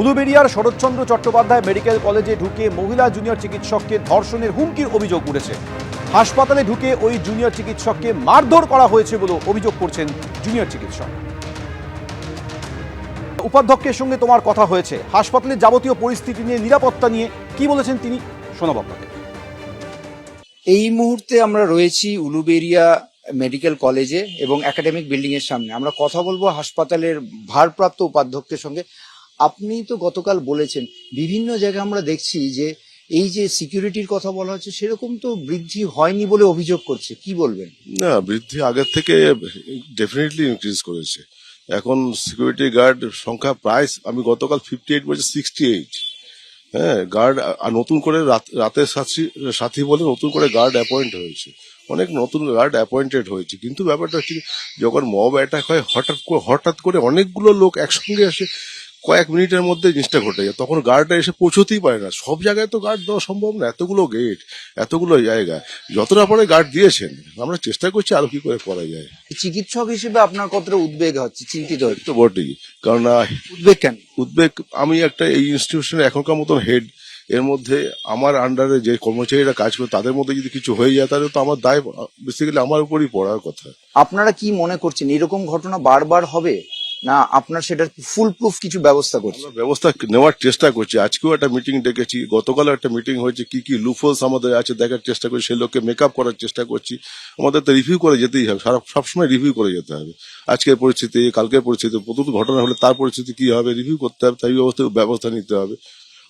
উলুবেড়িয়ার Saratchandra Chattopadhyay medical কলেজে ঢুকে মহিলা জুনিয়র চিকিৎসককে ধর্ষণের হুমকির অভিযোগ উঠেছে। হাসপাতালে ঢুকে ওই জুনিয়র চিকিৎসককে মারধর করা হয়েছে বলে অভিযোগ করছেন জুনিয়র চিকিৎসক। উপাধ্যক্ষের সঙ্গে তোমার কথা হয়েছে। হাসপাতালের যাবতীয় পরিস্থিতি নিয়ে, নিরাপত্তা নিয়ে কি বলেছেন তিনি, শোনাব আপনাদের এই মুহূর্তে আমরা রয়েছি উলুবেরিয়া মেডিকেল কলেজে এবং একাডেমিক বিল্ডিং এর সামনে। আমরা কথা বলব হাসপাতালের ভারপ্রাপ্ত উপাধ্যক্ষের সঙ্গে। আপনি তো গতকাল বলেছেন, বিভিন্ন জায়গায় আমরা দেখছি যে এই যে সিকিউরিটির কথা বলা হচ্ছে, সেরকম তো বৃদ্ধি হয়নি বলে অভিযোগ করছে। কি বলবেন? না, বৃদ্ধি আগের থেকে ডেফিনেটলি ইনক্রিজ করেছে। এখন সিকিউরিটি গার্ড সংখ্যা প্রায়, আমি গতকাল ফিফটি এইট বলছি সিক্সটি এইট হ্যাঁ গার্ড আর নতুন করে রাত- রাতের সাথী সাথী বলে নতুন করে গার্ড অ্যাপয়েন্ট হয়েছে। অনেক নতুন গার্ড অ্যাপয়েন্টেড হয়েছে। কিন্তু ব্যাপারটা হচ্ছে যখন মব অ্যাটাক হয়, হঠাৎ করে হঠাৎ করে অনেকগুলো লোক একসঙ্গে এসে কয়েক মিনিটের মধ্যে জিনিসটা ঘটে যায়। তখন গার্ডটা এসে পৌঁছতেই পারে না। সব জায়গায় তো গার্ড দেওয়া সম্ভব না। এতগুলো গেট এতগুলো জায়গা। যতটা পরে গার্ড দিয়েছেন। আমরা চেষ্টা করছি আরও কি করে করা যায়। চিকিৎসক হিসেবে আপনার কতটা উদ্বেগ হচ্ছে চিন্তিত হচ্ছে? বটেই। কারণ উদ্বেগ কেন? উদ্বেগ আমি একটা এই ইনস্টিটিউশনে এখনকার মতন হেড এর মধ্যে আমার আন্ডারে যে কর্মচারীরা কাজ করে তাদের মধ্যে যদি কিছু হয়ে যায় তাহলে তো আমার দায় বেসিক্যালি আমার উপরই পড়ার কথা। আপনারা কি মনে করছেন এরকম ঘটনা বারবার হবে? না, আপনার সেটার ফুল প্রুফ কিছু ব্যবস্থা করছে। ব্যবস্থা নেওয়ার চেষ্টা করছি। আজকেও একটা মিটিং ডেকেছি গতকাল একটা মিটিং হয়েছে, কি কি লুফলস আমাদের আছে দেখার চেষ্টা করছি সেই লোককে মেকআপ করার চেষ্টা করছি। আমাদের তো রিভিউ করে যেতেই হবে, সারা সবসময় রিভিউ করে যেতে হবে। আজকের পরিস্থিতি, কালকের পরিস্থিতি প্রথম ঘটনা হলে তার পরিস্থিতি কি হবে রিভিউ করতে হবে, তাই ব্যবস্থা ব্যবস্থা নিতে হবে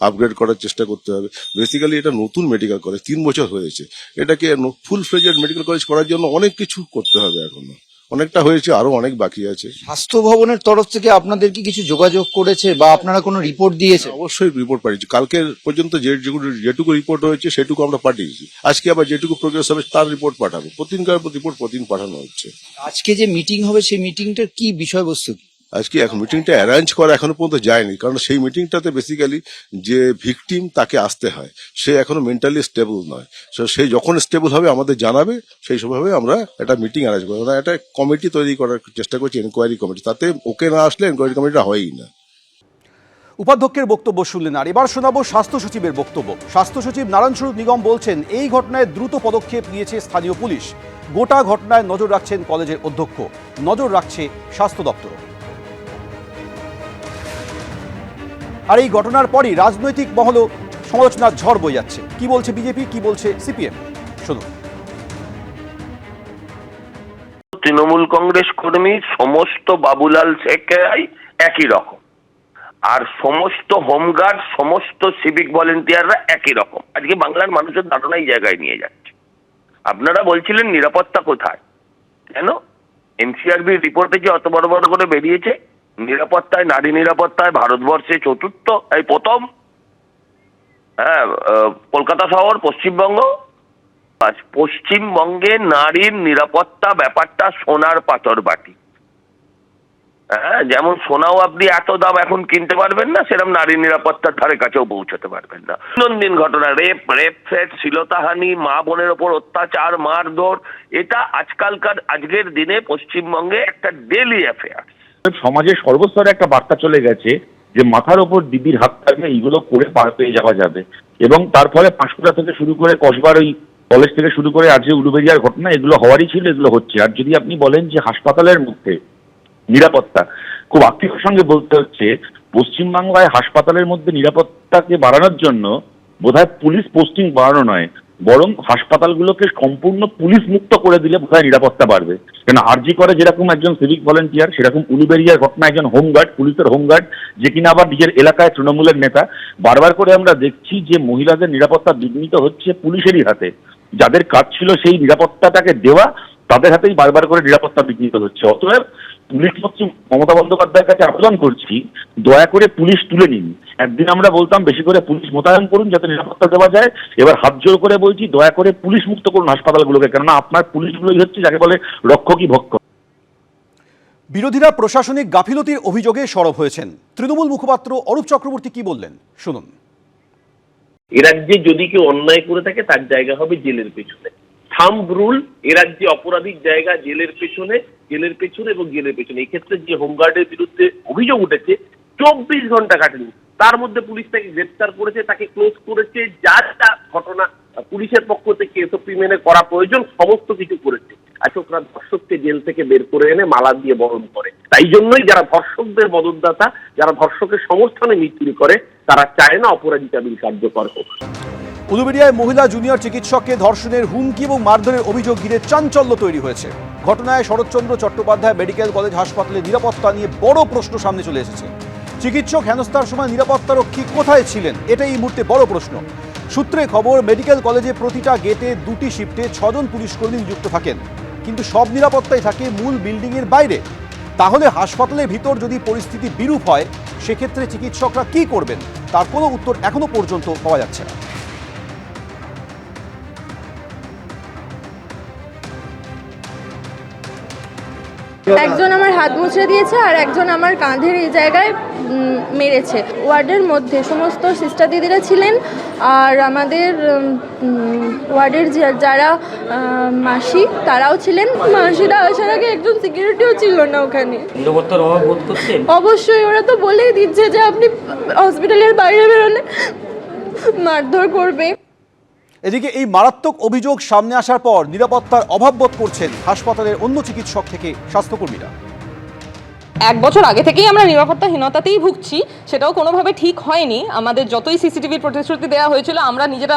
আপগ্রেড করার চেষ্টা করতে হবে। বেসিক্যালি এটা নতুন মেডিকেল কলেজ তিন বছর হয়েছে। এটাকে ফুল ফ্লেজেড মেডিকেল কলেজ করার জন্য অনেক কিছু করতে হবে এখনও। অনেকটা হয়েছে আরও অনেক বাকি আছে। স্বাস্থ্য ভবনের তরফ থেকে আপনাদের কি কিছু যোগাযোগ করেছে বা আপনারা কোনো রিপোর্ট দিয়েছে অবশ্যই রিপোর্ট পাঠিয়েছি। কালকে পর্যন্ত যে যেগুলো যেটুকু রিপোর্ট হয়েছে সেটুকু আমরা পাঠিয়েছি। আজকে আবার যেটুকু প্রোগ্রেস হবে তার রিপোর্ট পাঠাবো। প্রতিদিনকার রিপোর্ট প্রতিদিন পাঠানো হচ্ছে। আজকে যে মিটিং হবে সেই মিটিংটার কি বিষয়বস্তু? কি আজকে এখন মিটিংটা অ্যারেঞ্জ করা এখনও পর্যন্ত যায়নি, কারণ সেই মিটিংটাতে বেসিক্যালি যে ভিকটিম তাকে আসতে হয়, সে এখনও মেন্টালি স্টেবল নয়। সেই যখন স্টেবল হবে, আমাদের জানাবে, সেই সবভাবে আমরা একটা মিটিং অ্যারেঞ্জ করব। আমরা একটা কমিটি তৈরি করার চেষ্টা করছি এনকোয়ারি কমিটি তাতে ওকে না আসলে এনকোয়ারি কমিটিটা হয়ই না। উপাধ্যক্ষের বক্তব্য শুনলেন আর এবার শোনাবো স্বাস্থ্য সচিবের বক্তব্য। স্বাস্থ্য সচিব নারায়ণ স্বরূপ নিগম বলছেন, এই ঘটনায় দ্রুত পদক্ষেপ নিয়েছে স্থানীয় পুলিশ। গোটা ঘটনায় নজর রাখছেন কলেজের অধ্যক্ষ। নজর রাখছে স্বাস্থ্য দপ্তর আর এই ঘটনার পরই রাজনৈতিক মহলও সমালোচনার ঝড় বয়ে যাচ্ছে। কি বলছে বিজেপি? কি বলছে সিপিএম? শুনুন। তৃণমূল কংগ্রেস কর্মী সমস্ত বাবুলাল শেখরাই একই রকম। আর সমস্ত হোমগার্ড, সমস্ত সিভিক ভলেন্টিয়াররা একই রকম। আজকে বাংলার মানুষের ধারণা এই জায়গায় নিয়ে যাচ্ছে। আপনারা বলছিলেন নিরাপত্তা কোথায়? কেন? এনসিআরবির রিপোর্টে যে অত বড় বড় করে বেরিয়েছে নিরাপত্তায়, নারী নিরাপত্তায়, ভারতবর্ষে চতুর্থ, এই প্রথম হ্যাঁ কলকাতা শহর, পশ্চিমবঙ্গ। পশ্চিমবঙ্গে নারীর নিরাপত্তা ব্যাপারটা সোনার পাথর বাটি। হ্যাঁ যেমন সোনাও আপনি এত দাম এখন কিনতে পারবেন না সেরকম নারী নিরাপত্তার ধারে কাছেও পৌঁছতে পারবেন না। দৈনন্দিন ঘটনা, রেপ রেপ ফেট শ্লীলতাহানি মা বোনের ওপর অত্যাচার, মারধর, এটা আজকালকার, আজকের দিনে পশ্চিমবঙ্গে একটা ডেলি অ্যাফেয়ার সমাজের সর্বস্তরে একটা বার্তা চলে গেছে যে মাথার ওপর দিদির হাত থাকবে এইগুলো করে পার পেয়ে যাওয়া যাবে। এবং তার ফলে পাঁশকুড়া থেকে শুরু করে কসবার ওই কলেজ থেকে শুরু করে আজ যে উলুবেরিয়ার ঘটনা, এগুলো হওয়ারই ছিল, এগুলো হচ্ছে। আর যদি আপনি বলেন যে হাসপাতালের মধ্যে নিরাপত্তা, খুব আত্মীয়র সঙ্গে বলতে হচ্ছে, পশ্চিমবাংলায় হাসপাতালের মধ্যে নিরাপত্তাকে বাড়ানোর জন্য বোধহয় পুলিশ পোস্টিং বাড়ানো নয়। বরং হাসপাতালগুলোকে সম্পূর্ণ পুলিশ মুক্ত করে দিলে বোধহয় নিরাপত্তা বাড়বে। কেন আরজি করে যেরকম একজন সিভিক ভলেন্টিয়ার সেরকম উলুবেরিয়ার ঘটনা একজন হোমগার্ড পুলিশের হোমগার্ড যে কিনা আবার নিজের এলাকায় তৃণমূলের নেতা। বারবার করে আমরা দেখছি যে মহিলাদের নিরাপত্তা বিঘ্নিত হচ্ছে পুলিশেরই হাতে। যাদের কাজ ছিল সেই নিরাপত্তাটাকে দেওয়া, তাদের হাতেই বারবার করে নিরাপত্তা বিঘ্নিত হচ্ছে। অতএব পুলিশ মন্ত্রী মমতা বন্দ্যোপাধ্যায়ের কাছে আবেদন করছি দয়া করে পুলিশ তুলে নিন। একদিন আমরা বলতাম বেশি করে পুলিশ মোতায়েন করুন যাতে নিরাপত্তা দেওয়া যায়। এবার হাত জোর করে বলছি দয়া করে পুলিশ মুক্ত করুন হাসপাতালগুলোকে কেননা আপনার পুলিশগুলোই হচ্ছে যাকে বলে রক্ষকই ভক্ষ বিরোধীরা প্রশাসনিক গাফিলতির অভিযোগে সরব হয়েছেন। তৃণমূল মুখপাত্র অরূপ চক্রবর্তী কি বললেন? শুনুন। এ রাজ্যে যদি কেউ অন্যায় করে থাকে তার জায়গা হবে জেলের পেছনে। থাম্ব রুল রাজ্যে অপরাধীর জায়গা জেলের পেছনে জেলের পেছনে এবং জেলের পেছনে। এই ক্ষেত্রে যে হোমগার্ডের বিরুদ্ধে অভিযোগ উঠেছে, চব্বিশ ঘণ্টা কাটেনি তার মধ্যে পুলিশ তাকে গ্রেপ্তার করেছে, তাকে ক্লোজ করেছে। যা যা ঘটনা পুলিশের পক্ষ থেকে এসওপি মেনে করা প্রয়োজন, সমস্ত কিছু করেছে। আশোকরা ধর্ষককে জেল থেকে বের করে এনে মালা দিয়ে বরণ করে। তাই জন্যই যারা ধর্ষকদের মদতদাতা, যারা ধর্ষকের সমর্থনে মিছিল করে, তারা চায় না অপরাধিতা বিল কার্যকর হোক। উলুবেড়িয়ায় মহিলা জুনিয়র চিকিৎসককে ধর্ষণের হুমকি এবং মারধরের অভিযোগ ঘিরে চাঞ্চল্য তৈরি হয়েছে। ঘটনায় শরৎচন্দ্র চট্টোপাধ্যায় মেডিকেল কলেজ হাসপাতালে নিরাপত্তা নিয়ে বড় প্রশ্ন সামনে চলে এসেছে। চিকিৎসক হেনস্থার সময় নিরাপত্তারক্ষী কোথায় ছিলেন? এটাই এই মুহূর্তে বড় প্রশ্ন। সূত্রে খবর, মেডিকেল কলেজে প্রতিটা গেটে দুটি শিফটে ছজন পুলিশকর্মী নিযুক্ত থাকেন। কিন্তু সব নিরাপত্তাই থাকে মূল বিল্ডিংয়ের বাইরে। তাহলে হাসপাতালের ভিতর যদি পরিস্থিতি বিরূপ হয়, সেক্ষেত্রে চিকিৎসকরা কি করবেন? তার কোনো উত্তর এখনও পর্যন্ত পাওয়া যাচ্ছে না। একজন আমার হাত মুচড়ে দিয়েছে আর একজন আমার কাঁধের এই জায়গায় মেরেছে। ওয়ার্ডের মধ্যে সমস্ত সিস্টার দিদিরা ছিলেন আর আমাদের ওয়ার্ডের যারা মাসি তারাও ছিলেন। মাসিরা আসার আগে একজন সিকিউরিটিও ছিল না ওখানে। অবশ্যই ওরা তো বলেই দিচ্ছে যে আপনি হসপিটালের বাইরে বেরোলে মারধর করবে। এদিকে এই মারাত্মক অভিযোগ সামনে আসার পর নিরাপত্তার অভাব বোধ করছেন হাসপাতালের অন্য চিকিৎসক থেকে স্বাস্থ্যকর্মীরা। এক বছর আগে থেকেই আমরা নিরাপত্তাহীনতাতেই ভুগছি, সেটাও কোনোভাবে ঠিক হয়নি। আমাদের যতই সিসিটিভির প্রতিশ্রুতি দেওয়া হয়েছিল, আমরা নিজেরা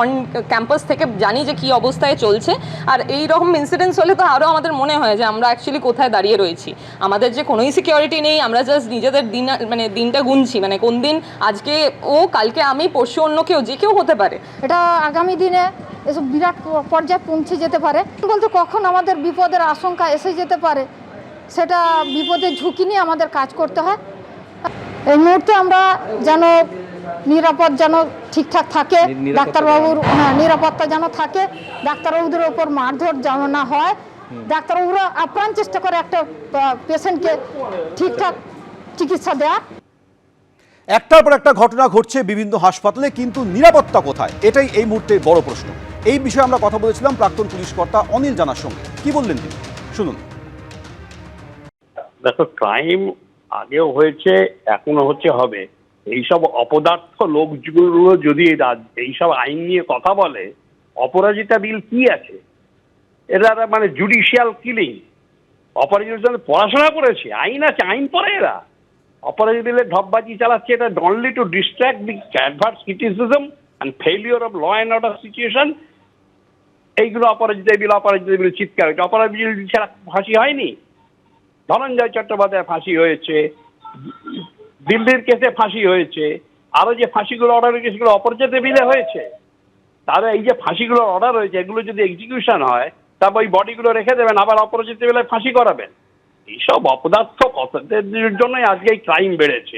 অন ক্যাম্পাস থেকে জানি যে কী অবস্থায় চলছে। আর এই রকম ইনসিডেন্টস হলে তো আরও আমাদের মনে হয় যে আমরা অ্যাকচুয়ালি কোথায় দাঁড়িয়ে রয়েছি। আমাদের যে কোনোই সিকিউরিটি নেই, আমরা জাস্ট নিজেদের দিন মানে দিনটা গুনছি। মানে কোন দিন আজকে ও, কালকে আমি, পরশু অন্য কেউ, যে কেউ হতে পারে। এটা আগামী দিনে এসব বিরাট পর্যায়ে পৌঁছে যেতে পারে। বলতে কখন আমাদের বিপদের আশঙ্কা এসে যেতে পারে সেটা বিপদের ঝুঁকি নিয়ে আমাদের কাজ করতে হয়। এই মুহূর্তে আমরা যেন নিরাপদ যেন ঠিকঠাক থাকে ডাক্তারবাবুর হ্যাঁ নিরাপত্তা যেন থাকে ডাক্তারবাবুদের ওপর মারধর যেন না হয়। ডাক্তারবাবুরা আপ্রাণ চেষ্টা করে একটা পেশেন্টকে ঠিকঠাক চিকিৎসা দেওয়ার। একটার পর একটা ঘটনা ঘটছে বিভিন্ন হাসপাতালে কিন্তু নিরাপত্তা কোথায়? এটাই এই মুহূর্তে বড় প্রশ্ন। এই বিষয়ে আমরা কথা বলেছিলাম প্রাক্তন পুলিশ কর্তা অনিল জানার সঙ্গে। কি বললেন তিনি? শুনুন। দেখো ক্রাইম আগেও হয়েছে এখনও হচ্ছে, হবে। এইসব অপদার্থ লোকগুলো যদি এইসব আইন নিয়ে কথা বলে, অপরাজিতা বিল কি আছে? এরা মানে জুডিশিয়াল কিলিং অপরাজিতা পড়াশোনা করেছে, আইন আছে, আইন পড়ে এরা। অপরাজিতা বিলের ঢপবাজি চালাচ্ছে, এটা only to distract the adverse criticism and failure of law and order situation এইগুলো অপরাজিতা বিল অপরাজিতা বিল চিৎকার হচ্ছে অপরাজিতা বিল ছাড়া ফাঁসি হয়নি? ধনঞ্জয় চট্টোপাধ্যায় ফাঁসি হয়েছে, দিল্লির কেসে ফাঁসি হয়েছে, আরও যে ফাঁসিগুলো অর্ডার হয়েছে সেগুলো অপরাজিত বিলে হয়েছে। তাহলে এই যে ফাঁসিগুলোর অর্ডার হয়েছে, এগুলো যদি এক্সিকিউশন হয় তারপর ওই বডিগুলো রেখে দেবেন, আবার অপরাজিত বিলে ফাঁসি করাবেন। এইসব অপদার্থ কথাদের জন্যই আজকে এই ক্রাইম বেড়েছে।